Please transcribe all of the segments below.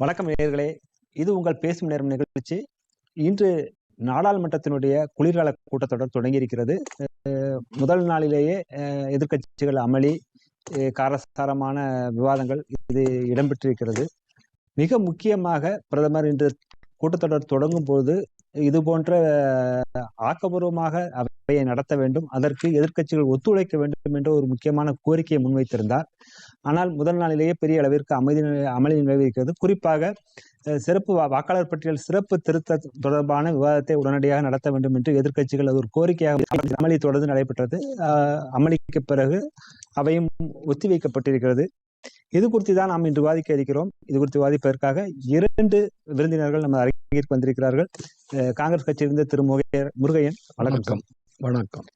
வணக்கம் நேயர்களே. இது உங்கள் பேசும் நேரம் நிகழ்ச்சி. இன்று நாடாளுமன்றத்தினுடைய குளிர்கால கூட்டத்தொடர் தொடங்கியிருக்கிறது. முதல் நாளிலேயே எதிர்கட்சிகள் எதிர்க்கட்சிகள் அமளி காரசாரமான விவாதங்கள் இது இடம்பெற்றிருக்கிறது. மிக முக்கியமாக பிரதமர் இன்று கூட்டத்தொடர் தொடங்கும் போது இது போன்ற ஆக்கபூர்வமாக ஆக்கப்பூர்வமாக அவையை நடத்த வேண்டும் அதற்கு எதிர்க்கட்சிகள் ஒத்துழைக்க வேண்டும் என்ற ஒரு முக்கியமான கோரிக்கையை முன்வைத்திருந்தார். ஆனால் முதல் நாளிலேயே பெரிய அளவிற்கு அமைதி அமளி நிலவிருக்கிறது குறிப்பாக சிறப்பு வா- வாக்காளர் பட்டியல் சிறப்பு திருத்த தொடர்பான விவாதத்தை உடனடியாக நடத்த வேண்டும் என்று எதிர்க்கட்சிகள் அது ஒரு கோரிக்கையாக அமளி தொடர்ந்து நடைபெற்றது. அஹ், அமளிக்கு பிறகு அவையும் ஒத்திவைக்கப்பட்டிருக்கிறது. இது குறித்து தான் நாம் இன்று விவாதிக்க இருக்கிறோம். இது குறித்து விவாதிப்பதற்காக இரண்டு விருந்தினர்கள் நம்ம அரங்கிற்கு வந்திருக்கிறார்கள். காங்கிரஸ் கட்சியிலிருந்து திரு முகையர் முருகையன். வணக்கம். வணக்கம்.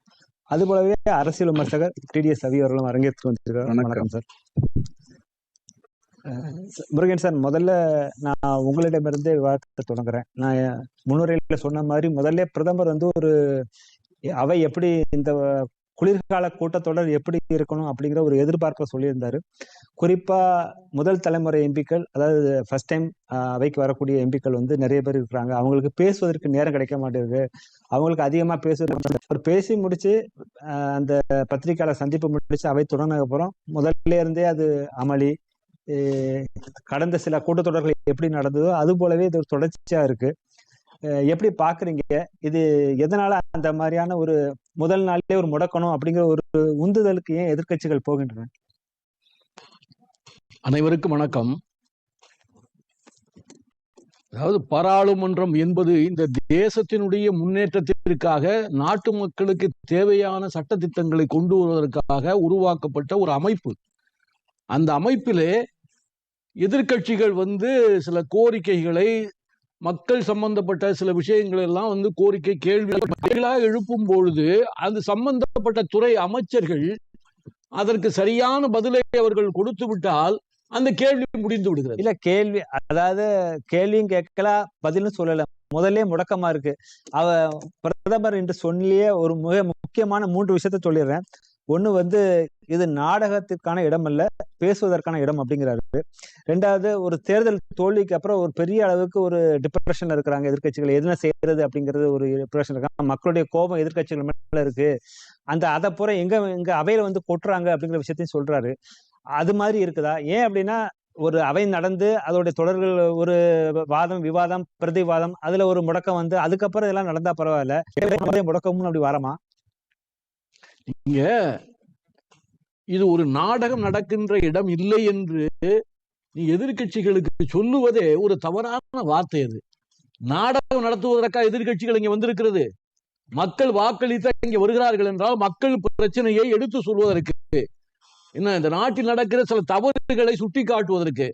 வணக்கம் அதுபோலவே அரசியல் விமர்சகர் டிடிஎஸ் ரவி அவர்களும் அரங்கேற்று வந்திருக்கிறார் வணக்கம். சார். முருகன் சார் முதல்ல நான் உங்களிடமிருந்தே விவாதத்தை தொடங்குறேன். நான் முன்னுரையில சொன்ன மாதிரி முதல்ல பிரதமர் வந்து ஒரு அவை எப்படி இந்த குளிர்கால கூட்டத்தொடர் எப்படி இருக்கணும் அப்படிங்கிற ஒரு எதிர்பார்ப்பை சொல்லியிருந்தாரு. குறிப்பாக முதல் தலைமுறை எம்பிக்கள் அதாவது ஃபர்ஸ்ட் டைம் அவைக்கு வரக்கூடிய எம்பிக்கள் வந்து நிறைய பேர் இருக்கிறாங்க. அவங்களுக்கு பேசுவதற்கு நேரம் கிடைக்க மாட்டேங்குது. அவங்களுக்கு அதிகமாக பேசுவது அவர் பேசி முடிச்சு அந்த பத்திரிகையாளர் சந்திப்பு முடிச்சு அவை தொடங்கின முதல்ல இருந்தே அது அமளி. கடந்த சில கூட்டத்தொடர்கள் எப்படி நடந்ததோ அது போலவே இது ஒரு தொடர்ச்சியாக இருக்கு. எப்படி பாக்குறீங்க? இது எதனால அந்த மாதிரியான ஒரு முதல் நாளிலே ஒரு முடக்கணும் அப்படிங்கிற ஒரு உந்துதலுக்கு ஏன் எதிர்க்கட்சிகள் போகின்றன? அனைவருக்கும் வணக்கம். அதாவது பாராளுமன்றம் என்பது இந்த தேசத்தினுடைய முன்னேற்றத்திற்காக நாட்டு மக்களுக்கு தேவையான சட்டத்திட்டங்களை கொண்டு வருவதற்காக உருவாக்கப்பட்ட ஒரு அமைப்பு. அந்த அமைப்பிலே எதிர்கட்சிகள் வந்து சில கோரிக்கைகளை மக்கள் சம்பந்தப்பட்ட சில விஷயங்கள் எல்லாம் வந்து கோரிக்கை கேள்விகளாக எழுப்பும் பொழுது அது சம்பந்தப்பட்ட துறை அமைச்சர்கள் அதற்கு சரியான பதிலை அவர்கள் கொடுத்து விட்டால் அந்த கேள்வி முடிந்து விடுகிறது. இல்ல கேள்வி அதாவது கேள்வியும் கேட்கல பதிலும் சொல்லல. முதல்ல முடக்கமா இருக்கு. அவ பிரதமர் என்று சொல்லியே ஒரு மிக முக்கியமான மூன்று விஷயத்த சொல்லிடுறேன். ஒண்ணு வந்து இது நாடகத்திற்கான இடம் அல்ல பேசுவதற்கான இடம் அப்படிங்கிறாரு. ரெண்டாவது ஒரு தேர்தல் தோல்விக்கு அப்புறம் ஒரு பெரிய அளவுக்கு ஒரு டிப்ரெஷன்ல இருக்கிறாங்க எதிர்க்கட்சிகள். என்ன செய்யறது அப்படிங்கிறது ஒரு டிப்ரெஷன் இருக்காங்க. மக்களுடைய கோபம் எதிர்கட்சிகள் மேல இருக்கு. அந்த அதை பூரா எங்க எங்க அவையில வந்து கொட்டுறாங்க அப்படிங்கிற விஷயத்தையும் சொல்றாரு. அது மாதிரி இருக்குதா? ஏன் அப்படின்னா ஒரு அவை நடந்து அதோடைய தொடர்கள் ஒரு வாதம் விவாதம் பிரதிவாதம் அதுல ஒரு முடக்கம் வந்து அதுக்கப்புறம் இதெல்லாம் நடந்தா பரவாயில்ல. முதல்ல முடக்கமும் அப்படி வரமா? நீங்க இது ஒரு நாடகம் நடக்கின்ற இடம் இல்லை என்று நீ எதிர்க்கட்சிகளுக்கு சொல்லுவதே ஒரு தவறான வார்த்தை அது. நாடகம் நடத்துவதற்காக எதிர்க்கட்சிகள் இங்க வந்திருக்கிறது? மக்கள் வாக்களித்த இங்க வருகிறார்கள் என்றால் மக்கள் பிரச்சனையை எடுத்து சொல்வதற்கு என்ன இந்த நாட்டில் நடக்கிற சில தவறுகளை சுட்டி காட்டுவதற்கு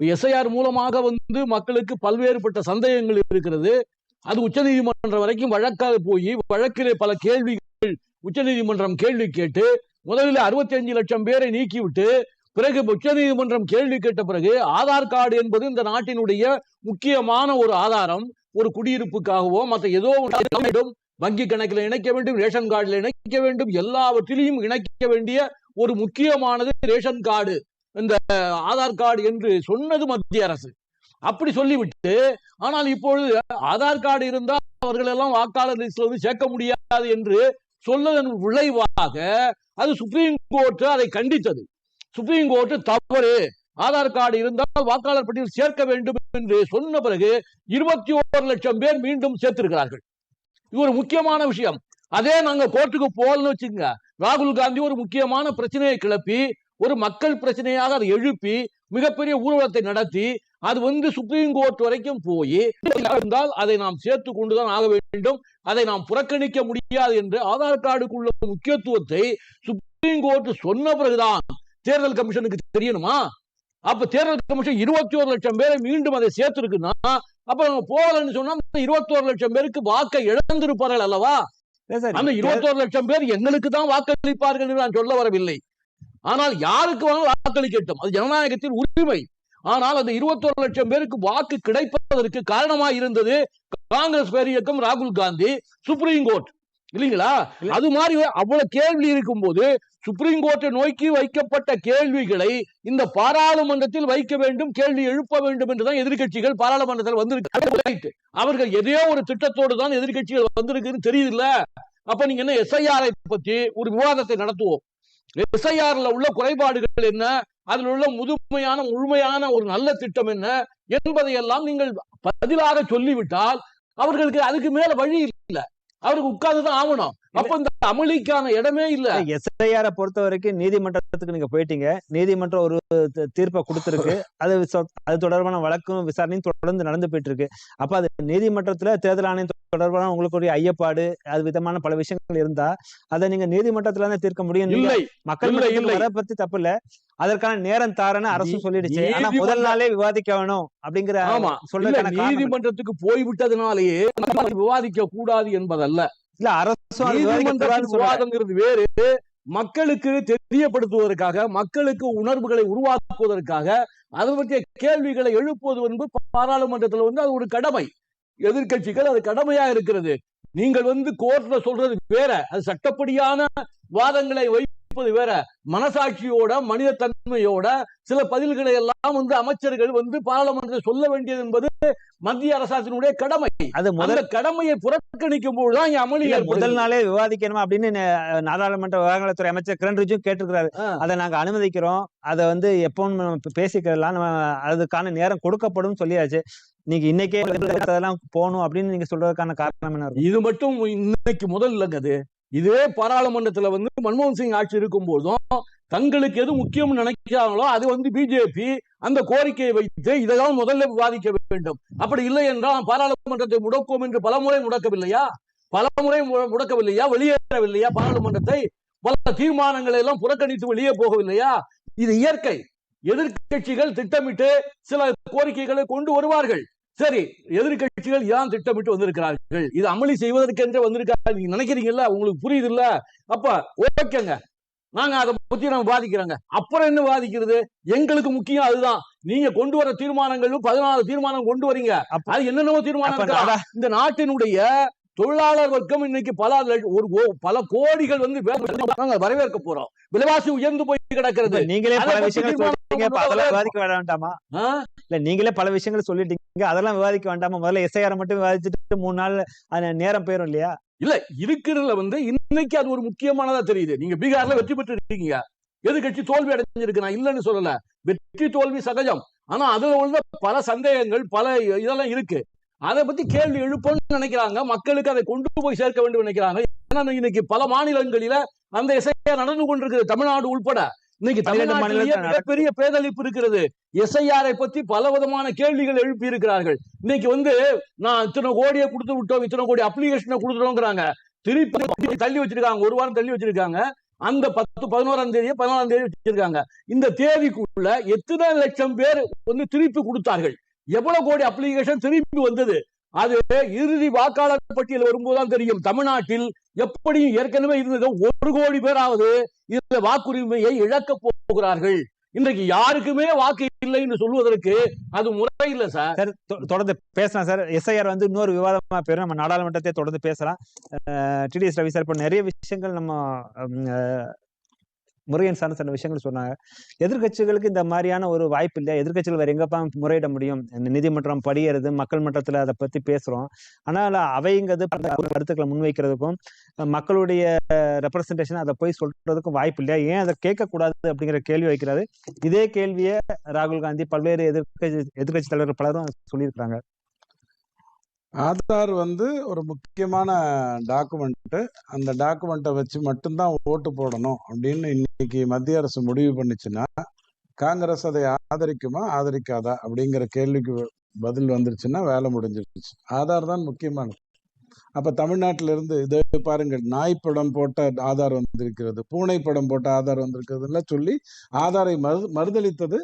எஸ்ஐஆர் மூலமாக வந்து மக்களுக்கு பல்வேறுபட்ட சந்தேகங்கள் இருக்கிறது. அது உச்சநீதிமன்றம் வரைக்கும் வழக்காக போய் வழக்கிலே பல கேள்விகள் உச்சநீதிமன்றம் கேள்வி கேட்டு முதலில் 65 லட்சம் பேரை நீக்கிவிட்டு பிறகு உச்சநீதிமன்றம் கேள்வி கேட்ட பிறகு ஆதார் கார்டு என்பது இந்த நாட்டினுடைய முக்கியமான ஒரு ஆதாரம் ஒரு குடியிருப்புக்காகவோ மற்ற ஏதோ ஒன்று வேண்டும். வங்கி கணக்கில் இணைக்க வேண்டும் ரேஷன் கார்டில் இணைக்க வேண்டும் எல்லாவற்றிலையும் இணைக்க வேண்டிய ஒரு முக்கியமானது ரேஷன் கார்டு இந்த ஆதார் கார்டு என்று சொன்னது மத்திய அரசு. அப்படி சொல்லிவிட்டு ஆனால் இப்பொழுது ஆதார் கார்டு இருந்தால் அவர்கள் எல்லாம் வாக்காளர் லிஸ்ட்ல வந்து சேர்க்க முடியாது என்று சொல்லதன் விளைவாக அது சுப்ரீம் கோர்ட் அதை கண்டித்தது. சுப்ரீம் கோர்ட் தவறு. ஆதார் கார்டு இருந்தால் வாக்காளர் பட்டியல் சேர்க்க வேண்டும் என்று சொன்ன பிறகு இருபத்தி ஓரு லட்சம் பேர் மீண்டும் சேர்த்திருக்கிறார்கள். இது ஒரு முக்கியமான விஷயம். அதே நாங்க கோர்ட்டுக்கு போகலன்னு வச்சுக்கோங்க. ராகுல் காந்தி ஒரு முக்கியமான பிரச்சனையை கிளப்பி ஒரு மக்கள் பிரச்சனையாக அதை எழுப்பி மிகப்பெரிய ஊர்வலத்தை நடத்தி அது வந்து சுப்ரீம் கோர்ட் வரைக்கும் போய் இருந்தால் அதை நாம் சேர்த்து கொண்டுதான் ஆக வேண்டும். அதை நாம் புறக்கணிக்க முடியாது என்று ஆதார் கார்டுக்குள்ள முக்கியத்துவத்தை சுப்ரீம் கோர்ட் சொன்ன பிறகுதான் தேர்தல் கமிஷனுக்கு தெரியணுமா? அப்ப தேர்தல் கமிஷன் இருபத்தி ஒரு லட்சம் பேரை மீண்டும் அதை சேர்த்திருக்குன்னா அப்ப நம்ம போகலன்னு சொன்னா இருபத்தி ஒரு லட்சம் பேருக்கு வாக்கை இழந்திருப்பார்கள் அல்லவா? அந்த இருபத்தோரு லட்சம் பேர் எங்களுக்கு தான் வாக்களிப்பார்கள் என்று நான் சொல்ல வரவில்லை. ஆனால் யாருக்கு வேணாலும் வாக்களிக்கட்டும். அது ஜனநாயகத்தின் உரிமை. ஆனால் அந்த இருபத்தோரு லட்சம் பேருக்கு வாக்கு கிடைப்பதற்கு காரணமாக இருந்தது காங்கிரஸ் பேரியக்கம் ராகுல் காந்தி சுப்ரீம் கோர்ட். இல்லைங்களா? இல்ல. அது மாதிரி அவ்வளவு கேள்வி இருக்கும்போது சுப்ரீம் கோர்ட்டை நோக்கி வைக்கப்பட்ட கேள்விகளை இந்த பாராளுமன்றத்தில் வைக்க வேண்டும் கேள்வி எழுப்ப வேண்டும் என்றுதான் எதிர்க்கட்சிகள் பாராளுமன்றத்தில் வந்திருக்கு. அவர்கள் எதையோ ஒரு திட்டத்தோடு தான் எதிர்க்கட்சிகள் வந்திருக்குன்னு தெரியுதுல்ல? அப்ப நீங்க என்ன எஸ்ஐஆரை பத்தி ஒரு விவாதத்தை நடத்துவோம். எஸ்ஐஆர்ல உள்ள குறைபாடுகள் என்ன? அதில் உள்ள முதுமையான முழுமையான ஒரு நல்ல திட்டம் என்ன? என்பதையெல்லாம் நீங்கள் பதிலாக சொல்லிவிட்டால் அவர்களுக்கு அதுக்கு மேல வழி இல்ல. அவருக்கு உட்கார்ந்துதான் ஆகணும். அப்ப இந்த அமளிக்கான இடமே இல்ல. எஸ்ஐஆரை பொறுத்த வரைக்கும் நீதிமன்றத்துக்கு நீங்க போயிட்டீங்க. நீதிமன்றம் ஒரு தீர்ப்பை கொடுத்திருக்கு. அது அது தொடர்பான வழக்கும் விசாரணையும் தொடர்ந்து நடந்து போயிட்டு இருக்கு அப்ப அது நீதிமன்றத்துல தேர்தல் ஆணையம் தொடர்பான உங்களுக்கு ஒரு ஐயப்பாடு அது விதமான பல விஷயங்கள் இருந்தா அதை நீங்க நீதிமன்றத்துல தான் தீர்க்க முடியும்? மக்கள். வர பத்தி தப்பு இல்ல அதற்கான நேரம் தாரன்னு அரசு சொல்லிடுச்சு. ஆனா முதல் நாளே விவாதிக்க வேணும் அப்படிங்கிற என்ன? நீதிமன்றத்துக்கு போய்விட்டதுனாலேயே விவாதிக்க கூடாது என்பதல்ல. இல்ல. விவாதங்கிறது வேறு. மக்களுக்கு தெரியப்படுத்துவதற்காக மக்களுக்கு உணர்வுகளை உருவாக்குவதற்காக அதை பற்றிய கேள்விகளை எழுப்புவது என்பது பாராளுமன்றத்தில் வந்து அது ஒரு கடமை. எதிர்க்கட்சிகள் அது கடமையா இருக்கிறது. நீங்கள் வந்து கோர்ட்ல சொல்றது வேற. அது சட்டப்படியான வாதங்களை வைப்பது வேற மனசாட்சியோட மனித தன்மையோட சில பதில்களை எல்லாம் வந்து அமைச்சர்கள் வந்து பாராளுமன்றத்தில் சொல்ல வேண்டியது என்பது மத்திய அரசாங்கத்தினுடைய கடமை. அது முதல் கடமையை புறக்கணிக்கும் போதுதான் அமளி முதல். நாளே விவாதிக்கணுமா அப்படின்னு நாடாளுமன்ற விவகாரத்துறை அமைச்சர் கிரண் ரிஜிஜு கேட்டிருக்கிறாரு. அதை நாங்க அனுமதிக்கிறோம். அதை வந்து எப்பவும் நம்ம பேசிக்கலாம் நம்ம அதுக்கான நேரம் கொடுக்கப்படும் சொல்லியாச்சு. நீங்க இன்னைக்கே அதெல்லாம் போகணும் அப்படின்னு நீங்க சொல்றதுக்கான காரணம் என்ன இது மட்டும் இன்னைக்கு முதல் இல்லைங்க அது. இதே பாராளுமன்றத்துல வந்து மன்மோகன் சிங் ஆட்சி இருக்கும் போதும் தங்களுக்கு எது முக்கியம் நினைக்கிறாங்களோ அது வந்து பிஜேபி அந்த கோரிக்கையை வைத்து இதெல்லாம் முதல்ல விவாதிக்க வேண்டும். அப்படி இல்லை என்றால் பாராளுமன்றத்தை முடக்கும் என்று பலமுறை முடக்கவில்லையா? பலமுறை முடக்கவில்லையா? வெளியேறவில்லையா? பாராளுமன்றத்தை பல தீர்மானங்களை எல்லாம் புறக்கணித்து வெளியே போகவில்லையா? இது இயற்கை. எதிர்கட்சிகள் திட்டமிட்டு சில கோரிக்கைகளை கொண்டு வருவார்கள். சரி எதிர்க்கட்சிகள் இதான் திட்டமிட்டு வந்திருக்கிறார்கள்? இது அமளி செய்வதற்கென்றே வந்திருக்காங்க நீங்க நினைக்கிறீங்கல்ல? உங்களுக்கு புரியுது இல்ல அப்ப ஓகேங்க. நாங்க அதை பத்தி நம்ம பாதிக்கிறோங்க அப்புறம் என்ன பாதிக்கிறது எங்களுக்கு முக்கியம் அதுதான். நீங்க கொண்டு வர தீர்மானங்கள் பதினாலு தீர்மானம் கொண்டு வரீங்க. அது என்னென்னவோ தீர்மானம் இந்த நாட்டினுடைய தொழிலாளர் வர்க்கம் இன்னைக்கு பல ஒரு பல கோடிகள் வந்து வரவேற்க போறோம். விலைவாசி உயர்ந்து போய் கிடக்கிறது. நீங்களே பல விஷயங்கள் விவாதிக்க வேண்டாமா? இல்ல நீங்களே பல விஷயங்கள் சொல்லிட்டீங்க. அதெல்லாம் விவாதிக்க வேண்டாமா? முதல்ல எஸ்ஐஆர் மட்டும் விவாதிச்சுட்டு மூணு நாள் நேரம் போயிரும் இல்லையா? இல்ல இருக்கிறதுல வந்து இன்னைக்கு அது ஒரு முக்கியமானதா தெரியுது. நீங்க பீகார்ல வெற்றி பெற்று இருக்கீங்க எதிர்கட்சி தோல்வி அடைஞ்சிருக்கு? நான் இல்லைன்னு சொல்லல. வெற்றி தோல்வி சகஜம். ஆனா அதுல உள்ள பல சந்தேகங்கள் பல இதெல்லாம் இருக்கு. அதை பத்தி கேள்வி எழுப்பணும்னு நினைக்கிறாங்க. மக்களுக்கு அதை கொண்டு போய் சேர்க்க வேண்டும் நினைக்கிறாங்க. ஏன்னா இன்னைக்கு பல மாநிலங்களில அந்த இசையா நடந்து கொண்டிருக்கிறது. தமிழ்நாடு உள்பட. இன்னைக்கு தமிழ்நாட்டிலேயே. மிகப்பெரிய பேதளிப்பு இருக்கிறது. எஸ்ஐஆரை பத்தி பல விதமான கேள்விகள் எழுப்பி இருக்கிறார்கள் இன்னைக்கு வந்து நான் இத்தனை கோடியை கொடுத்து விட்டோம் இத்தனை கோடி அப்ளிகேஷனை கொடுத்துட்டோங்கிறாங்க திருப்பி தள்ளி வச்சிருக்காங்க. ஒரு வாரம் தள்ளி வச்சிருக்காங்க. அந்த பத்து பதினோராம் தேதி பதினாலாம் தேதி வச்சிருக்காங்க. இந்த தேதிக்குள்ள எத்தனை லட்சம் பேர் வந்து திருப்பி கொடுத்தார்கள்? எவ்வளவு கோடி அப்ளிகேஷன் திரும்பி வந்தது? அது இறுதி வாக்காளர் பட்டியல் வரும்போதுதான் தெரியும். தமிழ்நாட்டில் எப்படி ஏற்கனவே இருந்தது. ஒரு கோடி பேராவது இந்த வாக்குரிமையை இழக்க போகிறார்கள். இன்றைக்கு யாருக்குமே வாக்கு இல்லை என்று சொல்வதற்கு அது முறை இல்லை சார். சார் தொ- தொடர்ந்து பேசலாம் சார். எஸ்ஐஆர் வந்து இன்னொரு விவாதமா பேரும். நம்ம நாடாளுமன்றத்தை தொடர்ந்து பேசலாம். டிடிஎஸ் ரவி சார் இப்போ நிறைய விஷயங்கள் நம்ம ஹம், முருகன் சார்ந்த சில விஷயங்கள் சொன்னாங்க. எதிர்க்கட்சிகளுக்கு இந்த மாதிரியான ஒரு வாய்ப்பு இல்லை எதிர்க்கட்சிகள் வேற எங்கப்பா முறையிட முடியும்? இந்த நீதிமன்றம் படியறது மக்கள் மன்றத்துல அதை பத்தி பேசுறோம். ஆனால் அவைங்கிறது பல கருத்துக்களை முன்வைக்கிறதுக்கும் மக்களுடைய ரெப்ரசன்டேஷன் அதை போய் சொல்றதுக்கும் வாய்ப்பு இல்லையா? ஏன் அதை கேட்கக்கூடாது அப்படிங்கிற கேள்வி வைக்கிறாரு. இதே கேள்வியை ராகுல் காந்தி பல்வேறு எதிர்க்கட்சி எதிர்கட்சி தலைவர்கள் பலரும் சொல்லியிருக்கிறாங்க. ஆதார் வந்து ஒரு முக்கியமான டாக்குமெண்ட்டு. அந்த டாக்குமெண்ட்டை வச்சு மட்டும்தான் ஓட்டு போடணும் அப்படின்னு இன்னைக்கு மத்திய அரசு முடிவு பண்ணுச்சுன்னா காங்கிரஸ் அதை ஆதரிக்குமா ஆதரிக்காதா அப்படிங்கிற கேள்விக்கு பதில் வந்துருச்சுன்னா வேலை முடிஞ்சிருச்சு. ஆதார் தான் முக்கியமானது. அப்ப தமிழ்நாட்டில இருந்து இதை பாருங்கள் நாய் படம் போட்ட ஆதார் வந்திருக்கிறது பூனை படம் போட்ட ஆதார் வந்திருக்கிறதுலாம் சொல்லி ஆதாரை மறு மறுதளித்தது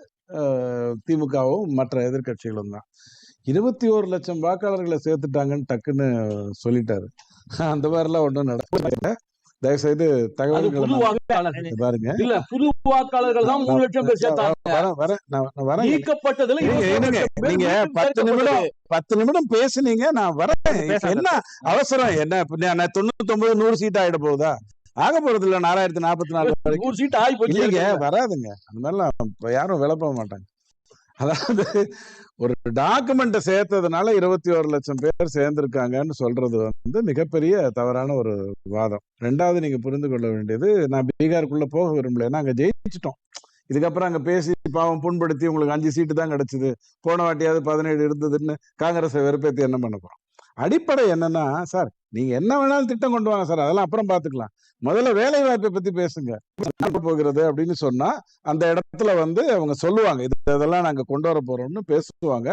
திமுகவும் மற்ற எதிர்க்கட்சிகளும் தான். இருபத்தி ஒரு லட்சம் வாக்காளர்களை சேர்த்துட்டாங்கன்னு டக்குன்னு சொல்லிட்டாரு. அந்த மாதிரிலாம் ஒன்றும் நடக்கல. தயவுசெய்து தகவல்களை பாருங்க. இல்ல புது வாக்காளர்கள் தான் மூணு லட்சம் பேர் சேர்த்தாங்க. நீக்கப்பட்டதுல நீங்க பத்து நிமிடம். பத்து நிமிடம் பேசுனீங்க நான் வரேன். என்ன அவசரம்? என்ன தொண்ணூத்தி ஒன்பது நூறு சீட் ஆயிட போகுதா? ஆக போறது இல்ல நாலாயிரத்தி நாற்பத்தி நாலு சீட் ஆகி போச்சு. வராதுங்க. அந்த மாதிரிலாம் யாரும் விளப்ப மாட்டாங்க. அதாவது ஒரு டாக்குமெண்ட்டை சேர்த்ததுனால இருபத்தி ஒரு லட்சம் பேர் சேர்ந்திருக்காங்கன்னு சொல்றது வந்து மிகப்பெரிய தவறான ஒரு வாதம். ரெண்டாவது நீங்க புரிந்து கொள்ள வேண்டியது நான் பீகாருக்குள்ள போக விரும்பல. ஏன்னா அங்க ஜெயிச்சிட்டோம். இதுக்கப்புறம் அங்க பேசி பாவம் புண்படுத்தி உங்களுக்கு அஞ்சு சீட்டு தான் கிடைச்சது. போன வாட்டியாவது பதினேழு இருந்ததுன்னு காங்கிரஸை வெறுப்பேத்தி என்ன பண்ண போறோம்? அடிப்படை என்னன்னா சார் நீங்க என்ன வேணாலும் திட்டம் கொண்டு வாங்க சார். அதெல்லாம் அப்புறம் பாத்துக்கலாம். முதல்ல வேலை வாய்ப்பை பத்தி பேசுங்க. போகிறது அப்படின்னு சொன்னா அந்த இடத்துல வந்து அவங்க சொல்லுவாங்க இது இதெல்லாம் நாங்க கொண்டு வர போறோம்னு பேசுவாங்க.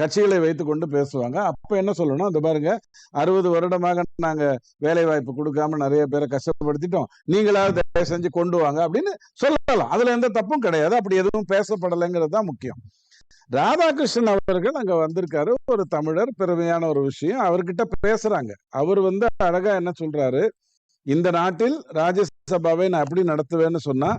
கட்சிகளை வைத்து கொண்டு பேசுவாங்க. அப்ப என்ன சொல்லணும்? இந்த பாருங்க அறுபது வருடமாக நாங்க வேலை வாய்ப்பு கொடுக்காம நிறைய பேரை கஷ்டப்படுத்திட்டோம். நீங்களாவது தயவு செஞ்சு கொண்டு வாங்க அப்படின்னு சொல்லலாம். அதுல எந்த தப்பும் கிடையாது. அப்படி எதுவும் பேசப்படலைங்கிறது தான் முக்கியம். ராதாகிருஷ்ணன் அவர்கள் அங்க வந்திருக்காரு. ஒரு தமிழர் பெருமையான ஒரு விஷயம். அவர்கிட்ட பேசுறாங்க. அவர் வந்து அழகா என்ன சொல்றாரு? இந்த நாட்டில் ராஜ்யசபாவை நான் எப்படி நடத்துவேன்னு சொன்னா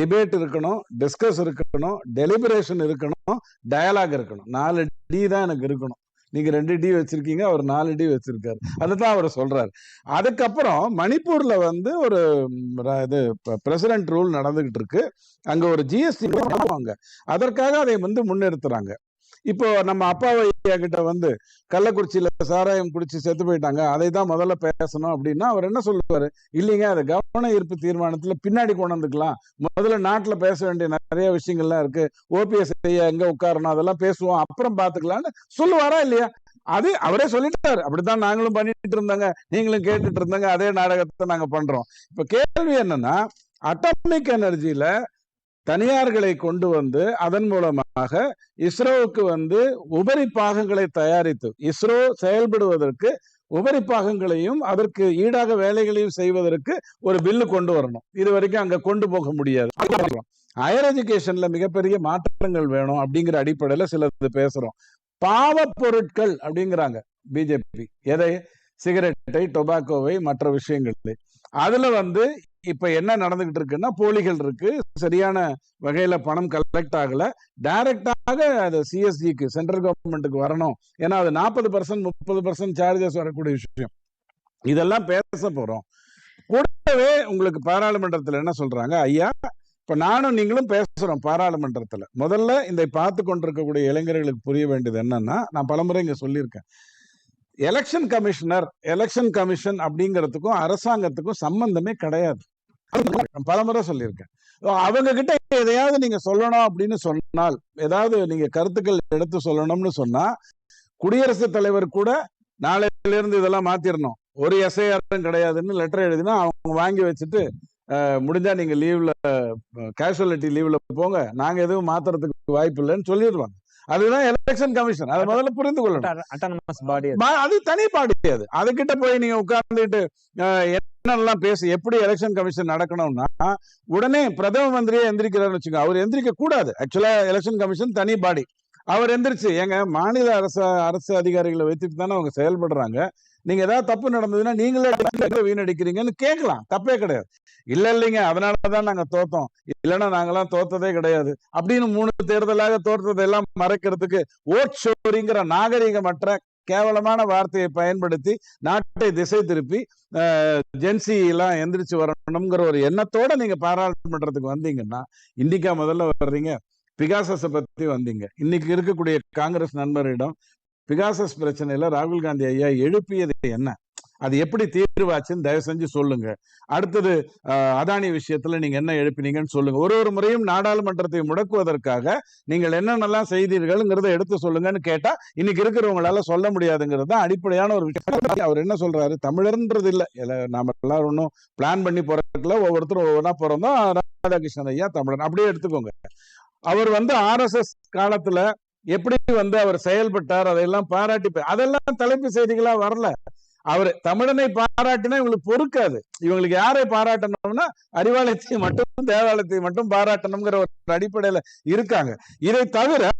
டிபேட் இருக்கணும் டிஸ்கஸ் இருக்கணும் டெலிபரேஷன் இருக்கணும் டயலாக் இருக்கணும். நாலு டி தான் எனக்கு இருக்கணும். நீங்க ரெண்டு டி வச்சிருக்கீங்க அவர் நாலு டி வச்சிருக்காரு. அதுதான் அவர் சொல்றாரு. அதுக்கப்புறம் மணிப்பூர்ல வந்து ஒரு இது பிரசிடென்ட் ரூல் நடந்துகிட்டு இருக்கு. அங்க ஒரு ஜிஎஸ்டி வாங்க அதற்காக அதை வந்து முன்னெடுத்துறாங்க இப்போ நம்ம அப்பாவை கிட்ட வந்து கள்ளக்குறிச்சியில சாராயம் குடிச்சு செத்து போயிட்டாங்க அதை தான் முதல்ல பேசணும் அப்படின்னா அவர் என்ன சொல்லுவாரு? இல்லைங்க அது கவன ஈர்ப்பு தீர்மானத்துல பின்னாடி கொண்டு வந்துக்கலாம் முதல்ல நாட்டுல பேச வேண்டிய நிறைய விஷயங்கள்லாம் இருக்கு. ஓபிஎஸ் ஐயா எங்க உட்காரணும் அதெல்லாம் பேசுவோம் அப்புறம் பாத்துக்கலாம்னு சொல்லுவாரா இல்லையா? அது அவரே சொல்லிட்டாரு. அப்படித்தான் நாங்களும் பண்ணிட்டு இருந்தாங்க நீங்களும் கேட்டுட்டு இருந்தாங்க அதே நாடகத்தை நாங்க பண்றோம். இப்ப கேள்வி என்னன்னா அட்டாமிக் எனர்ஜியில தனியார்களை கொண்டு வந்து அதன் மூலமாக இஸ்ரோவுக்கு வந்து உபரி பாகங்களை தயாரித்து இஸ்ரோ செயல்படுவதற்கு உபரி பாகங்களையும் அதற்கு ஈடாக வேலைகளையும் செய்வதற்கு ஒரு பில்லு கொண்டு வரணும். இது வரைக்கும் அங்க கொண்டு போக முடியாது. ஹையர் எஜுகேஷன்ல மிகப்பெரிய மாற்றங்கள் வேணும் அப்படிங்கிற அடிப்படையில சிலது பேசுறோம். பாவ பொருட்கள் அப்படிங்கிறாங்க பிஜேபி. எதை? சிகரெட்டை டொபாக்கோவை மற்ற விஷயங்களை. அதுல வந்து இப்ப என்ன நடந்துகிட்டு இருக்குன்னா போலிகள் இருக்கு. சரியான வகையில பணம் கலெக்ட் ஆகல. டைரக்டாக அது சிஎஸ்சிக்கு சென்ட்ரல் கவர்மெண்ட்டுக்கு வரணும். ஏன்னா அது நாற்பது பர்சன்ட் முப்பது பர்சன்ட் சார்ஜஸ் வரக்கூடிய விஷயம். இதெல்லாம் பேச போறோம். கூடவே உங்களுக்கு பாராளுமன்றத்துல என்ன சொல்றாங்க? ஐயா இப்ப நானும் நீங்களும் பேசுறோம் பாராளுமன்றத்துல. முதல்ல இந்த பார்த்து கொண்டிருக்கக்கூடிய இளைஞர்களுக்கு புரிய வேண்டியது என்னன்னா நான் பலமுறை இங்க சொல்லியிருக்கேன். எலெக்ஷன் கமிஷனர் எலெக்ஷன் கமிஷன் அப்படிங்கிறதுக்கும் அரசாங்கத்துக்கும் சம்பந்தமே கிடையாது. பலமுறை சொல்லியிருக்கேன். அவங்க கிட்ட எதையாவது நீங்க சொல்லணும் அப்படின்னு சொன்னால் ஏதாவது நீங்க கருத்துக்கள் எடுத்து சொல்லணும்னு சொன்னா குடியரசுத் தலைவர் கூட நாளையில இருந்து இதெல்லாம் மாத்திரணும். ஒரு எஸ்ஐஆரும் கிடையாதுன்னு லெட்டர் எழுதினா அவங்க வாங்கி வச்சுட்டு முடிஞ்சா நீங்க லீவ்ல கேஷுவலிட்டி லீவ்ல போங்க. நாங்க எதுவும் மாத்துறதுக்கு வாய்ப்பு இல்லைன்னு சொல்லிடுவாங்க. அதுதான் எலெக்ஷன் கமிஷன் அதை முதல்ல புரிந்து கொள்ளணும். அது. தனி பாடி அது. அதுகிட்ட போய் நீங்க உட்கார்ந்துட்டு என்னெல்லாம் பேசு எப்படி எலெக்ஷன் கமிஷன் நடக்கணும்னா உடனே பிரதம மந்திரியே எந்திரிக்கிறாருன்னு வச்சுக்கோங்க. அவர் எந்திரிக்க கூடாது. ஆக்சுவலா எலெக்ஷன் கமிஷன் தனி பாடி அவர் எந்திரிச்சு ஏங்க மாநில அரசு அரசு அதிகாரிகளை வைத்துட்டு தானே அவங்க செயல்படுறாங்க. நீங்க ஏதாவது தப்பு நடந்ததுன்னா நீங்களே வீணடிக்கிறீங்கன்னு கேட்கலாம். தப்பே கிடையாது. இல்ல இல்லைங்க. அதனாலதான் நாங்க தோத்தோம். இல்லைன்னா நாங்கெல்லாம் தோத்ததே கிடையாது. அப்படின்னு மூணு தேர்தலாக தோற்றதெல்லாம் மறைக்கிறதுக்கு ஓட் ஷோரிங்கிற நாகரிகமற்ற கேவலமான வார்த்தையை பயன்படுத்தி நாட்டை திசை திருப்பி ஜென்சி எல்லாம் எந்திரிச்சு வரணுங்கிற ஒரு எண்ணத்தோட நீங்க பாராளுமன்றத்துக்கு வந்தீங்கன்னா இண்டிகா முதல்ல வர்றீங்க. பிகாசஸை பத்தி வந்தீங்க. இன்னைக்கு இருக்கக்கூடிய காங்கிரஸ் நண்பரிடம் பிகாசஸ் பிரச்சனையில ராகுல் காந்தி ஐயா எழுப்பியது என்ன? அது எப்படி தீர்வாச்சுன்னு தயவு செஞ்சு சொல்லுங்க. அடுத்தது அதானி விஷயத்துல நீங்க என்ன எழுப்பினீங்கன்னு சொல்லுங்க. ஒரு ஒரு முறையும் நாடாளுமன்றத்தை முடக்குவதற்காக நீங்கள் என்னென்னலாம் செய்தீர்கள்ங்கிறத எடுத்து சொல்லுங்கன்னு கேட்டா இன்னைக்கு இருக்கிறவங்களால சொல்ல முடியாதுங்கிறது தான் அடிப்படையான ஒரு விஷயம். அவர் என்ன சொல்றாரு? தமிழர்ன்றது இல்ல நாம எல்லாரும் ஒன்றும் பிளான் பண்ணி போறதுல ஒவ்வொருத்தரும் ஒவ்வொன்றா பிறந்தோம் ராதாகிருஷ்ணன் ஐயா தமிழன். அப்படியே எடுத்துக்கோங்க. அவர் வந்து ஆர்எஸ்எஸ் காலத்துல எப்படி வந்து அவர் செயல்பட்டார் அதையெல்லாம் பாராட்டி அதெல்லாம் தலைப்பு செய்திகளா வரல. அவர் தமிழனை பாராட்டினா இவங்களுக்கு பொறுக்காது. இவங்களுக்கு யாரை பாராட்டணும்னா அறிவாலயத்தை மட்டும் தேவாலயத்தை மட்டும் பாராட்டணுங்கிற ஒரு அடிப்படையில இருக்காங்க. இதை தவிர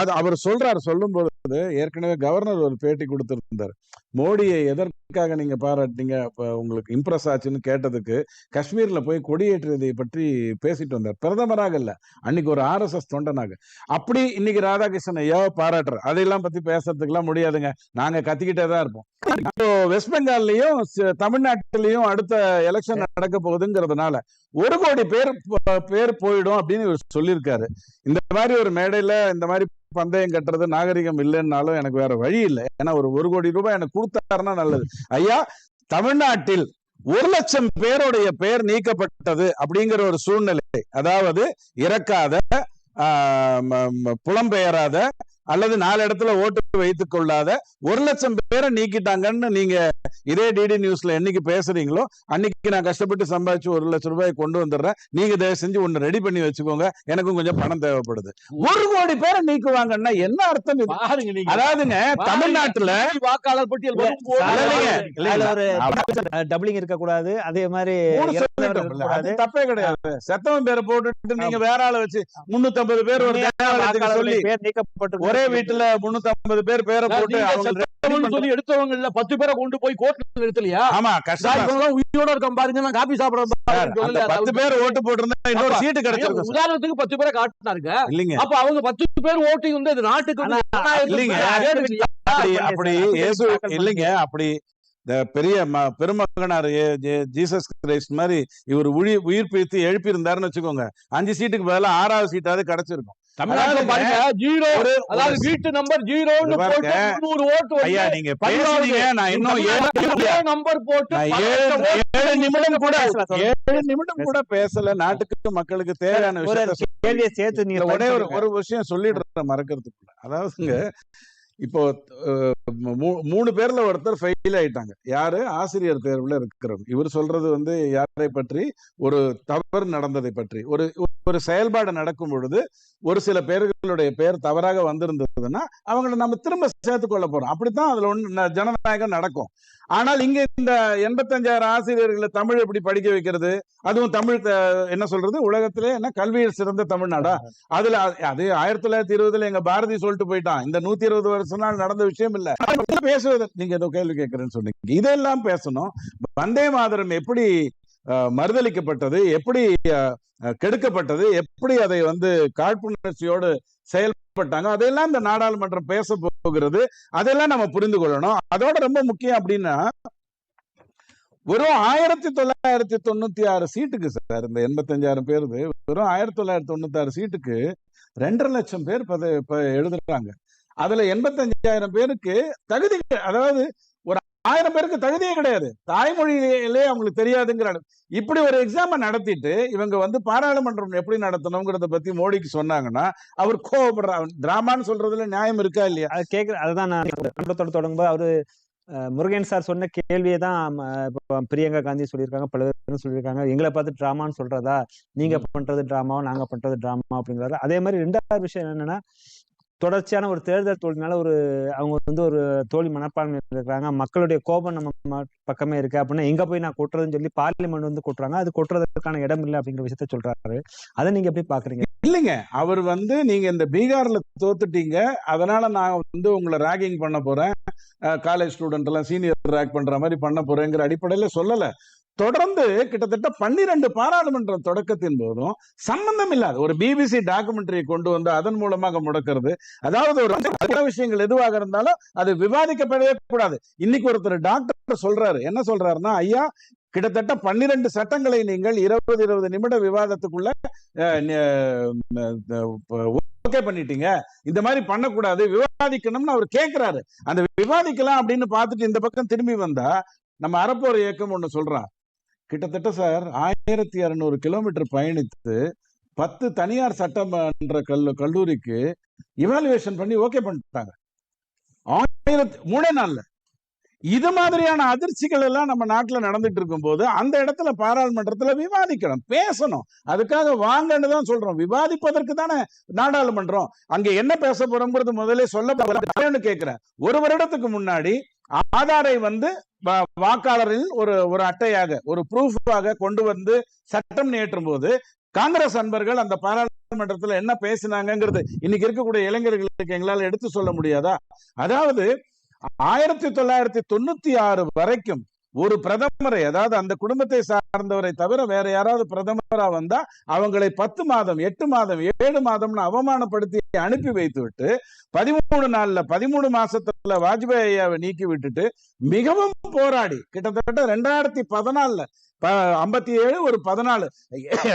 அது அவர் சொல்றாரு சொல்லும் பொழுது ஏற்கனவே கவர்னர் ஒரு பேட்டி கொடுத்திருந்தார். மோடியை எதற்கு எதுக்காக நீங்க பாராட்டினீங்க? உங்களுக்கு இம்ப்ரெஸ் ஆச்சுன்னு கேட்டதுக்கு காஷ்மீர்ல போய் கொடியேற்றியதை பற்றி பேசிட்டு வந்தார். பிரதமராக இல்ல. அன்னைக்கு ஒரு ஆர்எஸ்எஸ் தொண்டனாக. அப்படி இன்னைக்கு ராதாகிருஷ்ணன் ஐயாவை பாராட்டுற அதையெல்லாம் பத்தி பேசுறதுக்கெல்லாம் முடியாதுங்க. நாங்க கத்திக்கிட்டே தான் இருப்போம். வெஸ்ட் பெங்கால்லயும் தமிழ்நாட்டிலயும் தமிழ்நாட்டிலையும் அடுத்த எலெக்ஷன் நடக்க போகுதுங்கிறதுனால ஒரு கோடி பேர் பேர் போயிடும் அப்படின்னு சொல்லியிருக்காரு. இந்த மாதிரி ஒரு மேடையில இந்த மாதிரி பந்தயம் கட்டுறது நாகரிகம் இல்லைன்னாலும் எனக்கு வேற வழி இல்லை. ஏன்னா ஒரு ஒரு கோடி ரூபாய் எனக்கு கொடுத்தாருன்னா நல்லது. ஐயா தமிழ்நாட்டில் ஒரு லட்சம் பேருடைய பெயர் நீக்கப்பட்டது அப்படிங்கிற ஒரு சூழ்நிலை. அதாவது இறக்காத ஆஹ், புலம்பெயராத அல்லது நாலு இடத்துல ஓட்டு வைத்துக் கொள்ளாத ஒரு லட்சம் பேரை நீக்கிட்டாங்கன்னு நீங்க இதே டிடி நியூஸ்ல என்னைக்கு பேசுறீங்களோ அன்னைக்கு நான் கஷ்டப்பட்டு சம்பாதிச்சு ஒரு லட்சம் ரூபாய் கொண்டு வந்துடுறேன். நீங்க தயவு செஞ்சு ஒண்ணு ரெடி பண்ணி வச்சுக்கோங்க. எனக்கும் கொஞ்சம் பணம் தேவைப்படுது. ஒரு கோடி பேரை நீக்குவாங்கன்னா என்ன அர்த்தம் இது? பாருங்க நீங்க. அதாவதுங்க தமிழ்நாட்டுல வாக்காளர் பட்டியல் டபுளிங் இருக்கக்கூடாது. அதே மாதிரி தப்பே கிடையாது. செத்தவன் பேரை போட்டுட்டு நீங்க வேற ஆளை வச்சு முன்னூத்தி ஐம்பது பேர் ஒரு சொல்லி பேர் நீக்கப்பட்டு ஒரே வீட்டுல முன்னூத்தி ஐம்பது பேர் பேரை போட்டு அவங்க சொல்லி எடுத்தவங்கல்ல பத்து பேரை கொண்டு போய் கோர்ட்ல நிறுத்தலையா? ஆமா கஷ்டம். உயிரோட இருக்கான் பாருங்க. நான் காபி சொல்லலையா? பத்து பேர் ஓட்டு போட்டிருந்தா இன்னொரு சீட்டு கிடைச்சிருக்கும் சார். உதாரணத்துக்கு பத்து பேரை காட்டினாருங்க. இல்லைங்க. அப்ப அவங்க பத்து பேர் ஓட்டிங் வந்து இது நாட்டுக்கு இல்லைங்க. அப்படி அப்படி இயேசு இல்லைங்க. அப்படி பெரிய பெருமகனார் ஜீசஸ் கிரைஸ்ட் மாதிரி இவர் உயிர் உயிர் பிரித்து எழுப்பி இருந்தாருன்னு வச்சுக்கோங்க. அஞ்சு சீட்டுக்கு பதிலா ஆறாவது சீட்டாவது கிடைச்சிருக்கும். தமிழ்நாட்டுல அதாவது பாருங்க ஜீரோ. ஒரு அதாவது வீட்டு நம்பர் ஜீரோன்னு இது பாருங்க. போட்டு முந்நூறு ஓட்டு வந்து ஐயா நீங்க பதினாறு பேசுனீங்க நான் இன்னும் ஏழு ஒரே நம்பர் போட்டு நான் பதினெட்டு ஏழு ஓட்டு ஏழு நிமிடம் கூட. ஏழு நிமிடம் கூட பேசல. நாட்டுக்கு மக்களுக்கு தேவையான விஷயத்த சேர்த்து நீங்க ஒரே ஒரு விஷயம் சொல்லிடுறேன் மறக்கிறதுக்குள்ள. அதாவதுங்க இப்போ மூணு பேர்ல ஒருத்தர் ஃபெயில் ஆயிட்டாங்க. யாரு? ஆசிரியர் தேர்வுல இருக்கிறவங்க. இவர் சொல்றது வந்து யாரை பற்றி? ஒரு தவறு நடந்ததை பற்றி. ஒரு ஒரு செயல்பாடு நடக்கும் பொழுது ஒரு சில பேர்களுடைய பெயர் தவறாக வந்திருந்ததுன்னா அவங்கள நம்ம திரும்ப சேர்த்து கொள்ள போறோம். அப்படித்தான் அதுல ஒண்ணு ஜனநாயகம் நடக்கும். ஆனால் இங்க இந்த எண்பத்தஞ்சாயிரம் ஆசிரியர்களை தமிழ் எப்படி படிக்க வைக்கிறது? அதுவும் தமிழ் என்ன சொல்றது? உலகத்திலே என்ன? கல்வியில் சிறந்த தமிழ்நாடா? அதுல அது ஆயிரத்தி தொள்ளாயிரத்தி இருபதுல எங்க பாரதி சொல்லிட்டு போயிட்டான். இந்த நூத்தி இருபது வருஷம் நாள் நடந்த விஷயம் இல்ல. பேசுவது நீங்க ஏதோ கேள்வி கேட்கறேன்னு சொன்னீங்க. இதெல்லாம் பேசணும். வந்தே மாதரம் எப்படி மறுதளிக்கப்பட்டது எப்படி கெடுக்கப்பட்டது எப்படி அதை வந்து காழ்ப்புணர்ச்சியோடு செயல்பட்டாங்க அதெல்லாம் இந்த நாடாளுமன்றம் பேச போகிறது அதெல்லாம் நம்ம புரிந்து கொள்ளணும். அதோட ரொம்ப முக்கியம் அப்படின்னா வெறும் ஆயிரத்தி தொள்ளாயிரத்தி தொண்ணூத்தி ஆறு சீட்டுக்கு சார் இந்த எண்பத்தஞ்சாயிரம் பேருது வெறும் ஆயிரத்தி தொள்ளாயிரத்தி தொண்ணூத்தி ஆறு சீட்டுக்கு ரெண்டரை லட்சம் பேர் எழுதுறாங்க. அதுல எண்பத்தஞ்சாயிரம் பேருக்கு தகுதி அதாவது ஆயிரம் பேருக்கு தகுதியே கிடையாது. தாய்மொழியிலே அவங்களுக்கு தெரியாதுங்கிற இப்படி ஒரு எக்ஸாமை நடத்திட்டு இவங்க வந்து பாராளுமன்றம் எப்படி நடத்தணுங்கிறத பத்தி மோடிக்கு சொன்னாங்கன்னா அவர் கோவப்படுறார் டிராமான்னு சொல்றதுல நியாயம் இருக்கா இல்லையா? அது கேக்குற அதுதான் நான் குடும்பத்தோட தொடங்கும்போது அவரு முருகன் சார் சொன்ன கேள்வியை தான் பிரியங்கா காந்தி சொல்லியிருக்காங்க பல பேரும் சொல்லியிருக்காங்க. எங்களை பார்த்து டிராமான்னு சொல்றதா? நீங்க பண்றது டிராமா நாங்க பண்றது டிராமா அப்படிங்கிறாரு. அதே மாதிரி ரெண்டாவது விஷயம் என்னன்னா தொடர்ச்சியான ஒரு தேர்தல் தோல்வினால ஒரு அவங்க வந்து ஒரு தோல்வி மனப்பான்மை இருக்கிறாங்க. மக்களுடைய கோபம் நம்ம பக்கமே இருக்கு. அப்படின்னா எங்க போய் நான் கொட்டுறதுன்னு சொல்லி பார்லிமெண்ட் வந்து கொட்டுறாங்க. அது கொட்டுறதுக்கான இடம் இல்லை அப்படிங்கிற விஷயத்த சொல்றாரு. அதை நீங்க எப்படி பாக்குறீங்க? இல்லைங்க. அவர் வந்து நீங்க இந்த பீகார்ல தோத்துட்டீங்க. அதனால நான் வந்து உங்களை ராகிங் பண்ண போறேன். காலேஜ் ஸ்டூடெண்ட் எல்லாம் சீனியர் ரேக் பண்ற மாதிரி பண்ண போறேங்கிற அடிப்படையில சொல்லல. தொடர்ந்து கிட்டத்தட்ட பன்னிரண்டு பாராளுமன்ற தொடக்கத்தின் போதும் சம்பந்தம் இல்லாத ஒரு பிபிசி டாக்குமெண்ட்ரியை கொண்டு வந்து அதன் மூலமாக முடக்கிறது. அதாவது ஒரு நல்ல விஷயங்கள் எதுவாக இருந்தாலும் அது விவாதிக்கப்படவே கூடாது. இன்னைக்கு ஒருத்தர் டாக்டர் சொல்றாரு. என்ன சொல்றாருன்னா ஐயா கிட்டத்தட்ட பன்னிரண்டு சட்டங்களை நீங்கள் இருபது இருபது நிமிட விவாதத்துக்குள்ள ஓகே பண்ணிட்டீங்க. இந்த மாதிரி பண்ணக்கூடாது. விவாதிக்கணும்னு அவர் கேட்கிறாரு அந்த விவாதிக்கலாம் அப்படின்னு பார்த்துட்டு இந்த பக்கம் திரும்பி வந்தா நம்ம அறப்போர் இயக்கம் ஒண்ணு சொல்றான் கிட்டத்தட்ட சார் ஆயிரத்தி அறுநூறு கிலோமீட்டர் பயணித்து பத்து தனியார் சட்டமன்ற கல்லு கல்லூரிக்கு இவாலுவேஷன் பண்ணி ஓகே பண்ணிட்டாங்க. ஆயிரத்தி மூணே நாள்ல. இது மாதிரியான அதிர்ச்சிகள் எல்லாம் நம்ம நாட்டுல நடந்துட்டு இருக்கும் போது அந்த இடத்துல பாராளுமன்றத்துல விவாதிக்கணும் பேசணும். அதுக்காக வாங்கன்னு தான் சொல்றோம். விவாதிப்பதற்கு தானே நாடாளுமன்றம். அங்க என்ன பேச போறோம்ங்கிறது முதல்ல சொல்ல கேட்கிறேன் ஒரு வருடத்துக்கு முன்னாடி ஆதாரை வந்து வாக்காளரில் ஒரு ஒரு அட்டையாக ஒரு ப்ரூஃபாக கொண்டு வந்து சட்டம் நேற்றும் போது காங்கிரஸ் அன்பர்கள் அந்த பாராளுமன்றத்துல என்ன பேசினாங்கிறது இன்னைக்கு இருக்கக்கூடிய இளைஞர்களுக்கு எங்களால எடுத்து சொல்ல முடியாதா? அதாவது ஆயிரத்தி தொள்ளாயிரத்தி தொண்ணூத்தி ஆறு வரைக்கும் ஒரு பிரதமரை அதாவது அந்த குடும்பத்தை சார்ந்தவரை தவிர வேற யாராவது பிரதமரா வந்தா அவங்களை பத்து மாதம் எட்டு மாதம் ஏழு மாதம்னு அவமானப்படுத்தி அனுப்பி வைத்து விட்டு பதிமூணு நாள்ல பதிமூணு மாசத்துல வாஜ்பாய் ஐயாவை நீக்கி விட்டுட்டு மிகவும் போராடி கிட்டத்தட்ட ரெண்டாயிரத்தி பதினாலுல ஐம்பத்தி ஏழு ஒரு பதினாலு.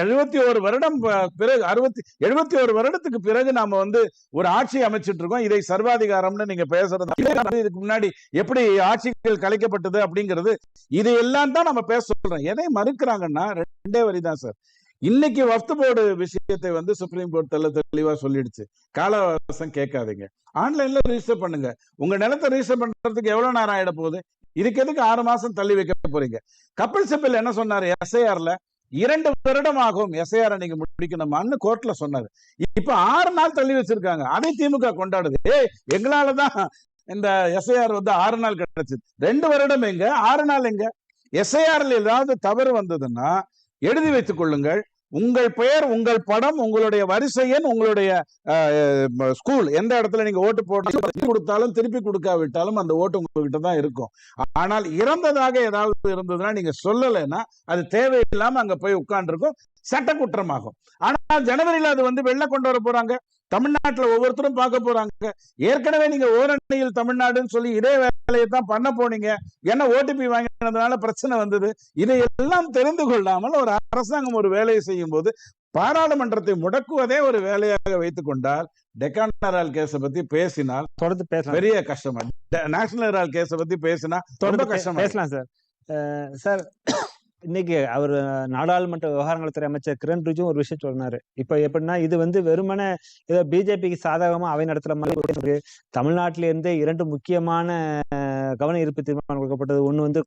எழுபத்தி ஒரு வருடம் பிறகு அறுபத்தி எழுபத்தி ஒரு வருடத்துக்கு பிறகு நாம வந்து ஒரு ஆட்சி அமைச்சிட்டு இருக்கோம் இதை சர்வாதிகாரம்னு நீங்க பேசுறது இதுக்கு முன்னாடி எப்படி ஆட்சிகள் கலைக்கப்பட்டது அப்படிங்கிறது இதையெல்லாம் தான் நம்ம பேச சொல்றோம். எதை மறுக்கிறாங்கன்னா ரெண்டே வரிதான் சார். இன்னைக்கு வஃப்த் போர்டு விஷயத்தை வந்து சுப்ரீம் கோர்ட் தெல்ல தெளிவா சொல்லிடுச்சு. கால அவசம் கேட்காதீங்க. ஆன்லைன்ல ரெஜிஸ்டர் பண்ணுங்க. உங்க நிலத்தை ரெஜிஸ்டர் பண்றதுக்கு எவ்வளவு நேரம் ஆயிட போகுது இதுக்கு எதுக்கு ஆறு மாசம் தள்ளி வைக்க போறீங்க? கபில் சிபில் என்ன சொன்னாரு? எஸ்ஐஆர்ல இரண்டு வருடம் ஆகும் எஸ்ஐஆர் நீங்க முடிக்கணுமான்னு கோர்ட்ல சொன்னாரு. இப்ப ஆறு நாள் தள்ளி வச்சிருக்காங்க. அதை திமுக கொண்டாடுது. ஏய் எங்களாலதான் இந்த எஸ்ஐஆர் வந்து ஆறு நாள் கிடைச்சது ரெண்டு வருடம் எங்க? ஆறு நாள் எங்க? எஸ்ஐஆர்ல ஏதாவது தவறு வந்ததுன்னா எழுதி வைத்துக் கொள்ளுங்கள். உங்கள் பெயர் உங்கள் படம் உங்களுடைய வரிசை எண் உங்களுடைய அஹ், ஸ்கூல் எந்த இடத்துல நீங்க ஓட்டு போட்டு திருப்பி கொடுத்தாலும் திருப்பி கொடுக்காவிட்டாலும் அந்த ஓட்டு உங்ககிட்ட தான் இருக்கும். ஆனால் இறந்ததாக ஏதாவது இருந்ததுன்னா நீங்க சொல்லலைன்னா அது தேவையில்லாம அங்க போய் உட்கார்ந்துருக்கும். சட்ட குற்றமாகும் ஆனால் ஜனவரியில அது வந்து வெளில கொண்டு வர போறாங்க. தமிழ்நாட்டுல ஒவ்வொருத்தரும் பார்க்க போறாங்க. ஏற்கனவே நீங்க ஓரணியில் தமிழ்நாடுன்னு சொல்லி இதே வேலையை தான் பண்ண போனீங்க. என்ன ஓடிபி வாங்கினதுனால பிரச்சனை வந்தது. இதையெல்லாம் தெரிந்து கொள்ளாமல் ஒரு அரசாங்கம் ஒரு வேலையை செய்யும் போது பாராளுமன்றத்தை முடக்குவதே ஒரு வேலையாக வைத்துக் கொண்டால் டெக்கான் ஹெரால் கேஸை பத்தி பேசினால் தொடர்ந்து பேசலாம். பெரிய கஷ்டமா. நேஷனல் ஹெரால் கேஸை பத்தி பேசினா தொடர்ந்து கஷ்டமா பேசலாம் சார். சார் இன்னைக்கு அவர் நாடாளுமன்ற விவகாரங்கள் அமைச்சர் கிரண் ரிஜும் ஒரு விஷயம் சொன்னாரு. இப்ப எப்படின்னா இது வந்து வெறுமனே ஏதோ பிஜேபிக்கு சாதகமா அவை நடத்துற மாதிரி இருக்கு. தமிழ்நாட்டில இருந்தே இரண்டு முக்கியமான கவன ஈர்ப்பு தீர்மானம் கொடுக்கப்பட்டது. ஒண்ணு வந்து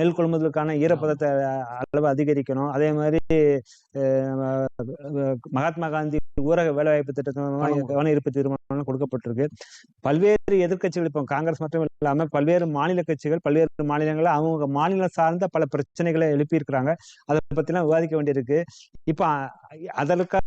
நெல் கொள்முதலுக்கான ஈரப்பதத்தை அளவு அதிகரிக்கணும். அதே மாதிரி மகாத்மா காந்தி ஊரக வேலைவாய்ப்பு திட்டத்தின் கவன ஈர்ப்பு தீர்மானம் கொடுக்கப்பட்டிருக்கு. பல்வேறு எதிர்க்கட்சிகள் இப்போ காங்கிரஸ் மட்டும் இல்லாம பல்வேறு மாநில கட்சிகள் பல்வேறு மாநிலங்கள்ல அவங்க மாநிலம் சார்ந்த பல பிரச்சனைகளை எழுப்பியிருக்கிறாங்க. அதை பத்திலாம் விவாதிக்க வேண்டியிருக்கு. இப்ப அதற்காக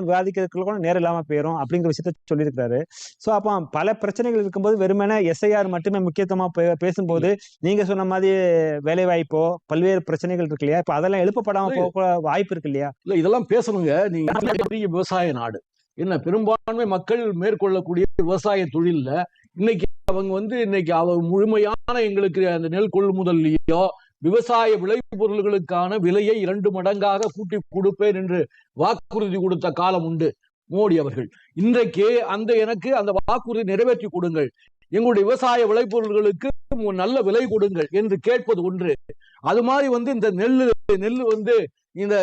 விவாதிக்கிறதுக்குள்ள கூட நேரம் இல்லாம போயிரும் அப்படிங்கிற விஷயத்த சொல்லியிருக்காரு சோ அப்போ பல பிரச்சனைகள் இருக்கும்போது வெறுமனே எஸ்ஐஆர் மட்டுமே முக்கியத்துவமா பே- பேசும்போது நீங்க சொன்ன மாதிரி வேலை வாய்ப்போ பல்வேறு பிரச்சனைகள் இருக்கு இல்லையா? இப்ப அதெல்லாம் எழுப்பப்படாம போக வாய்ப்பு இருக்கு இல்லையா? இல்ல இதெல்லாம் பேசணுங்க. நீங்க பெரிய விவசாய நாடு. என்ன பெரும்பான்மை மக்கள் மேற்கொள்ளக்கூடிய விவசாய தொழில்ல இன்னைக்கு அவங்க வந்து இன்னைக்கு அவ முழுமையான எங்களுக்கு அந்த நெல் கொள்முதல்லையோ விவசாய விளைபொருள்களுக்கான விலையை இரண்டு மடங்காக கூட்டி கொடுப்பேன் என்று வாக்குறுதி கொடுத்த காலம் உண்டு. மோடி அவர்கள் இன்றைக்கு அந்த எனக்கு அந்த வாக்குறுதி நிறைவேற்றி கொடுங்கள். எங்களுடைய விவசாய விளைபொருள்களுக்கு நல்ல விலை கொடுங்கள் என்று கேட்பது ஒன்று. அது மாதிரி வந்து இந்த நெல்லு நெல்லு வந்து இந்த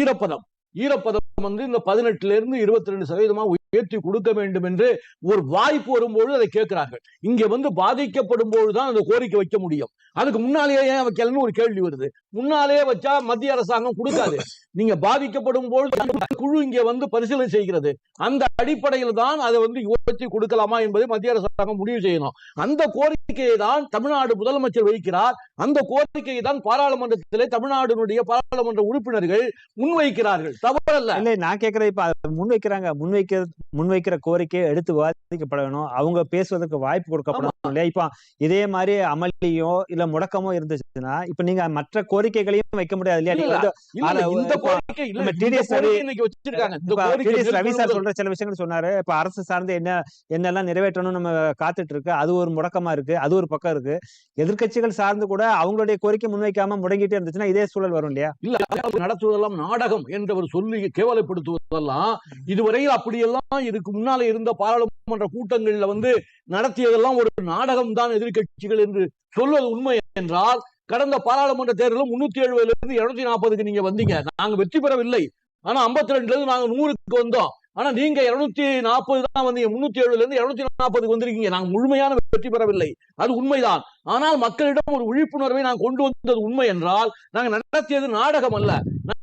ஈரப்பதம். ஈரப்பதம் வந்து இந்த பதினெட்டுல இருந்து இருபத்தி ரெண்டு சதவீதமா உயர்த்தி கொடுக்க வேண்டும் என்று ஒரு வாய்ப்பு வரும்பொழுது அதை கேட்கிறார்கள். இங்க வந்து பாதிக்கப்படும் பொழுதுதான் அந்த கோரிக்கை வைக்க முடியும். அதுக்கு முன்னாலேயே ஏன் வைக்கலன்னு ஒரு கேள்வி வருது? முன்னாலேயே வச்சா மத்திய அரசாங்கம் கொடுக்காது. நீங்க பாதிக்கப்படும் பொழுது குழு இங்க வந்து பரிசீலனை செய்கிறது. அந்த அடிப்படையில் தான் அதை வந்து யோசிச்சு கொடுக்கலாமா என்பதை மத்திய அரசாங்கம் முடிவு செய்யணும். அந்த கோரிக்கையை தான் தமிழ்நாடு முதலமைச்சர் வைக்கிறார். அந்த கோரிக்கையை தான் பாராளுமன்றத்திலே தமிழ்நாடுடைய பாராளுமன்ற உறுப்பினர்கள் முன்வைக்கிறார்கள். தவறல்ல. இல்லை நான் கேட்கிறேன் இப்ப அதை முன்வைக்கிறாங்க. முன்வைக்க முன்வைக்கிற கோரிக்கையை எடுத்து விவாதிக்கப்படணும் அவங்க பேசுவதற்கு வாய்ப்பு கொடுக்கப்படணும் இல்லையா? இப்ப இதே மாதிரி அமளியோ இல்ல முடக்கமோ இருந்துச்சுன்னா இப்ப நீங்க மற்ற கோரிக்கைகளையும் வைக்க முடியாது இல்லையா? ரவி- சார் சொல்ற சில விஷயங்கள் சொன்னாரு. இப்ப அரசு சார்ந்து என்ன என்னெல்லாம் நிறைவேற்றணும் நம்ம காத்துட்டு இருக்கு அது ஒரு முடக்கமா இருக்கு. அது ஒரு பக்கம் இருக்கு. எதிர்க்கட்சிகள் சார்ந்து கூட அவங்களுடைய கோரிக்கை முன்வைக்காம முடங்கிட்டே இருந்துச்சுன்னா இதே சூழல் வரும் இல்லையா? இல்ல நடத்துவதெல்லாம் நாடகம் என்றவர் சொல்லி கேவலப்படுத்துவதெல்லாம் இதுவரையில் அப்படியெல்லாம் இதுக்கு முன்னால இருந்த பாராளுமன்ற கூட்டங்கள்ல வந்து நடத்தியதெல்லாம் ஒரு நாடகம் தான் எதிர்க்கட்சிகள் என்று சொல்வது உண்மை என்றால் கடந்த பாராளுமன்ற தேர்தலில் முன்னூத்தி எழுபதுல இருந்து இருநூத்தி நாற்பதுக்கு நீங்க வந்தீங்க. நாங்க வெற்றி பெறவில்லை. ஆனா 52 ரெண்டுல இருந்து நாங்க நூறுக்கு வந்தோம். ஆனா நீங்க இருநூத்தி நாற்பது தான் வந்து முன்னூத்தி எழுபதுல இருந்து இருநூத்தி நாற்பதுக்கு வந்திருக்கீங்க. நாங்க முழுமையான வெற்றி பெறவில்லை. அது உண்மைதான். ஆனால் மக்களிடம் ஒரு விழிப்புணர்வை நான் கொண்டு வந்தது உண்மை என்றால் நாங்க நடத்தியது நாடகம் அல்ல.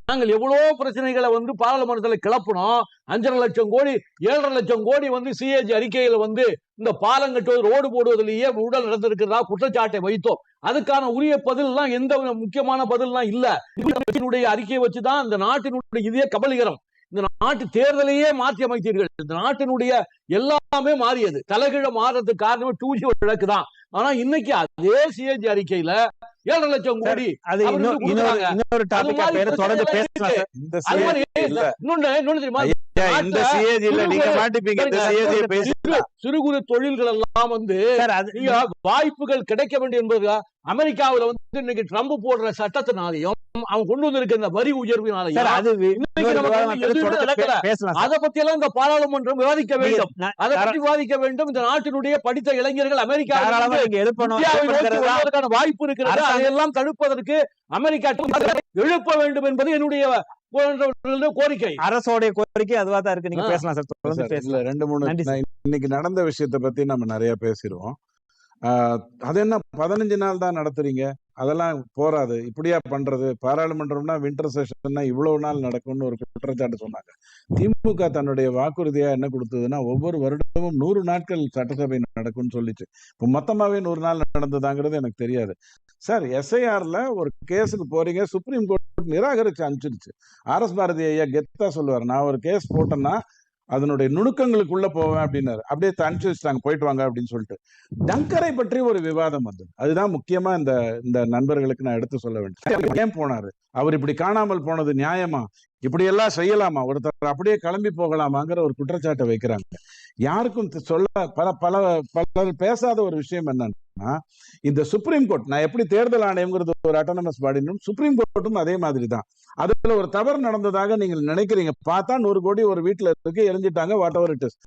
நாங்கள் எவ்வளோ பிரச்சனைகளை வந்து பாராளுமன்றத்துல கிளப்பினோம். அஞ்சரை லட்சம் கோடி ஏழரை லட்சம் கோடி வந்து சிஏஜி அறிக்கையில வந்து இந்த பாலம் கட்டுவது ரோடு போடுவதிலேயே உடல் நடந்திருக்கிறதா குற்றச்சாட்டை வைத்தோம். அதுக்கான உரிய பதில்லாம் எந்த முக்கியமான பதில்லாம் இல்ல. இதனுடைய அறிக்கையை வச்சுதான் இந்த நாட்டினுடைய இதே கபலிகரம். இந்த நாட்டு தேர்தலையே மாற்றி அமைத்தீர்கள். இந்த நாட்டினுடைய எல்லாமே மாறியது. தலைகீழ மாறதுக்கு காரணமே டூ ஜி வழக்கு தான். ஆனா இன்னைக்கு அதே சிஏஜி அறிக்கையில ஏழரை லட்சம் கோடி இன்னொரு பேர தொடர்ந்து பேசலாம் இன்னொன்னு இன்னொன்னு தெரியுமா? இந்த நீங்க சிறு- மாட்டிப்பீங்க. இந்த சரிங்க. சிஏஜியை பேசி சிறு சிறு குறு தொழில்கள் எல்லாம் வந்து வாய்ப்புகள் கிடைக்க வேண்டும் என்பது அமெரிக்காவுல வந்து இன்னைக்கு ட்ரம்ப் போடுற சட்டத்தினாலையும் அவன் கொண்டு வந்திருக்க இந்த வரி உயர்வினாலையும் அது பத்தி எல்லாம் இந்த பாராளுமன்றம் விவாதிக்க வேண்டும். அதை பற்றி விவாதிக்க வேண்டும். இந்த நாட்டினுடைய படித்த இளைஞர்கள் வருவதற்கான வாய்ப்பு இருக்கிறது. அதையெல்லாம் தடுப்பதற்கு அமெரிக்கா எழுப்ப வேண்டும் என்பது என்னுடைய கோரிக்கை. அரசோடைய கோரிக்கை அதுவா தான் இருக்கு. நீங்க. பேசலாம் சார். தொடர்ந்து ரெண்டு மூணு இன்னைக்கு நடந்த விஷயத்தை பத்தி நம்ம நிறைய பேசிடுவோம் ஆஹ், அது என்ன பதினஞ்சு நாள் தான் நடத்துறீங்க. அதெல்லாம் போராது இப்படியா பண்றது? பாராளுமன்றம்னா வின்டர் செஷன்னா இவ்வளவு நாள் நடக்கும்னு ஒரு குற்றச்சாட்டு சொன்னாங்க. திமுக தன்னுடைய வாக்குறுதியா என்ன கொடுத்ததுன்னா ஒவ்வொரு வருடமும் நூறு நாட்கள் சட்டசபை நடக்கும்னு சொல்லிச்சு. இப்போ மொத்தமாவே நூறு நாள் நடந்ததாங்கிறது எனக்கு தெரியாது. சார் எஸ்ஐஆர்ல ஒரு கேஸுக்கு போறீங்க. சுப்ரீம் கோர்ட் நிராகரிச்சு அனுப்பிச்சிருச்சு. ஆர் எஸ் பாரதி ஐயா கெத்தா சொல்லுவார். நான் ஒரு கேஸ் போட்டேன்னா அதனுடைய நுணுக்கங்களுக்குள்ள போவேன் அப்படின்னாரு. அப்படியே அனுப்பிச்சு வச்சுட்டாங்க. போயிட்டு வாங்க அப்படின்னு சொல்லிட்டு. டங்கரை பற்றி ஒரு விவாதம் வந்தது. அதுதான் முக்கியமா இந்த இந்த நண்பர்களுக்கு நான் எடுத்து சொல்ல வேண்டும் ஏன் போனாரு? அவர் இப்படி காணாமல் போனது நியாயமா? இப்படி எல்லாம் செய்யலாமா? ஒருத்தர் அப்படியே கிளம்பி போகலாமாங்கிற ஒரு குற்றச்சாட்டை வைக்கிறாங்க. யாருக்கும் சொல்ல பல பல பலர் பேசாத ஒரு விஷயம் என்னன்னா இந்த சுப்ரீம் கோர்ட் நான் எப்படி தேர்தல் ஆணையம்ங்கிறது ஒரு அட்டானமஸ் பாடினும் சுப்ரீம் கோர்ட்டும் அதே மாதிரி தான். அதுல ஒரு தவறு நடந்ததாக நீங்கள் நினைக்கிறீங்க. பார்த்தா நூறு கோடி ஒரு வீட்டுல இருக்கு எரிஞ்சிட்டாங்க வாட் எவர் இட் இஸ்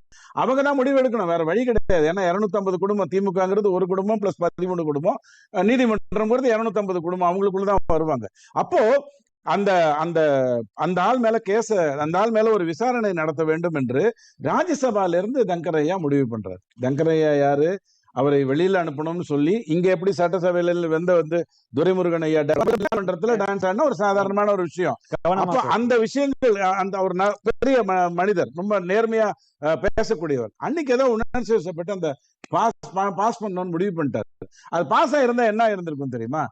அவங்க தான் முடிவு எடுக்கணும். வேற வழி கிடையாது. ஏன்னா 250 குடும்பம் திமுகங்கிறது ஒரு குடும்பம் பிளஸ் பதிமூணு குடும்பம். நீதிமன்றம்ங்கிறது 250 குடும்பம் அவங்களுக்குள்ள தான் வருவாங்க. அப்போ அந்த அந்த அந்த ஆள் மேல கேச அந்த ஆள் மேல ஒரு விசாரணை நடத்த வேண்டும் என்று ராஜ்யசபால இருந்து தங்கரையா முடிவு பண்றாரு. தங்கரையா யாரு? அவரை வெளியில அனுப்பணும்னு சொல்லி இங்க எப்படி சட்டசபையில வந்து வந்து துரைமுருகன் ஐயா மன்றத்துல டான்ஸ் ஆடினா ஒரு சாதாரணமான ஒரு விஷயம். அப்போ. அந்த விஷயங்கள் அந்த ஒரு பெரிய மனிதர் ரொம்ப நேர்மையா பேசக்கூடியவர். அன்னைக்கு ஏதோ உணர்ச்சி வசப்பட்டு அந்த பாஸ் பாஸ் பண்ணணும்னு முடிவு பண்ணிட்டாரு. அது பாஸ் ஆயிருந்தா என்ன இருந்திருக்கும் தெரியுமா?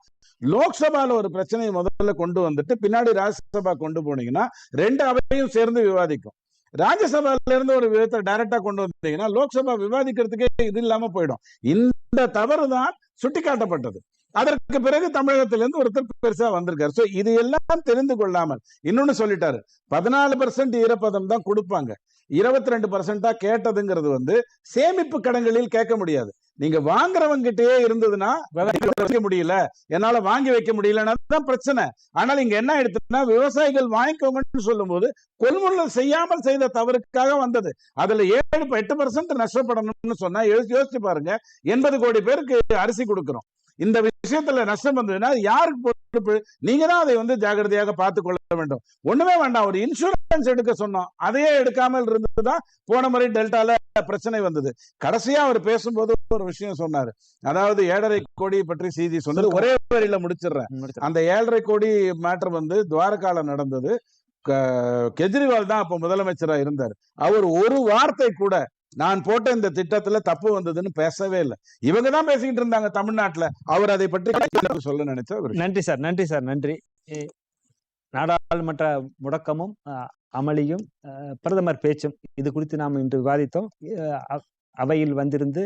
லோக்சபால ஒரு பிரச்சனையை முதல்ல கொண்டு வந்துட்டு பின்னாடி ராஜ்யசபா கொண்டு போனீங்கன்னா ரெண்டு அவையும் சேர்ந்து விவாதிக்கும். ராஜ்யசபால இருந்து ஒரு விதத்தை டைரக்டா கொண்டு வந்தீங்கன்னா லோக்சபா விவாதிக்கிறதுக்கே இது இல்லாம போயிடும். இந்த தவறு தான் சுட்டிக்காட்டப்பட்டது. அதற்கு பிறகு தமிழகத்திலிருந்து ஒருத்தர் பெருசா வந்திருக்காரு. சோ இது எல்லாம் தெரிந்து கொள்ளாமல் இன்னொன்னு சொல்லிட்டாரு. பதினாலு பர்சன்ட் ஈரப்பதம் தான் கொடுப்பாங்க. இருபத்தி ரெண்டு பர்சன்டா கேட்டதுங்கிறது வந்து சேமிப்பு கடன்களில் கேட்க முடியாது. நீங்க வாங்குறவங்கிட்டயே இருந்ததுன்னா வைக்க முடியல. என்னால வாங்கி வைக்க முடியலன்னா தான் பிரச்சனை. ஆனால் இங்க என்ன எடுத்துன்னா விவசாயிகள் வாங்கிக்கோங்கன்னு சொல்லும் போது கொள்முதல் செய்யாமல் செய்த தவறுக்காக வந்தது. அதுல ஏழு எட்டு பர்சன்ட் நஷ்டப்படணும்னு சொன்னா யோசிச்சு பாருங்க. எண்பது கோடி பேருக்கு அரிசி கொடுக்கிறோம். இந்த விஷயத்துல நஷ்டம் வந்ததுன்னா யாருக்கு பொறுப்பு? நீங்க தான் அதை வந்து ஜாகிரதையாக பார்த்து கொள்ள வேண்டும். ஒண்ணுமே வேண்டாம். ஒரு இன்சூரன்ஸ் எடுக்க சொன்னோம். அதையே எடுக்காமல் இருந்ததுதான் போன முறை டெல்டால பிரச்சனை வந்தது. கடைசியா அவர் பேசும்போது ஒரு விஷயம் சொன்னாரு. அதாவது ஏழரை கோடி பற்றி செய்தி சொன்னது ஒரே வரியில முடிச்சிடுறேன். அந்த ஏழரை கோடி மேட்டர் வந்து துவாரகால நடந்தது. கெஜ்ரிவால் தான் அப்ப முதலமைச்சரா இருந்தார். அவர் ஒரு வார்த்தை கூட நான் போட்ட இந்த திட்டத்துல தப்பு வந்ததுன்னு பேசவே இல்லை. இவங்க தான் பேசிக்கிட்டு இருந்தாங்க தமிழ்நாட்டுல. அவர் அதை பற்றி சொல்ல நினைச்ச நன்றி சார் நன்றி சார் நன்றி. நாடாளுமன்ற முடக்கமும் அமளியும் பிரதமர் பேச்சும் இது குறித்து நாம் இன்று விவாதித்தோம். அவையில் வந்திருந்து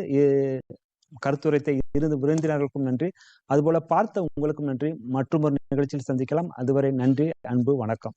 கருத்துரைத்த இருந்து விருந்தினர்களுக்கும் நன்றி. அதுபோல பார்த்த உங்களுக்கும் நன்றி. மற்றும் ஒரு நிகழ்ச்சியில் சந்திக்கலாம். அதுவரை நன்றி அன்பு வணக்கம்.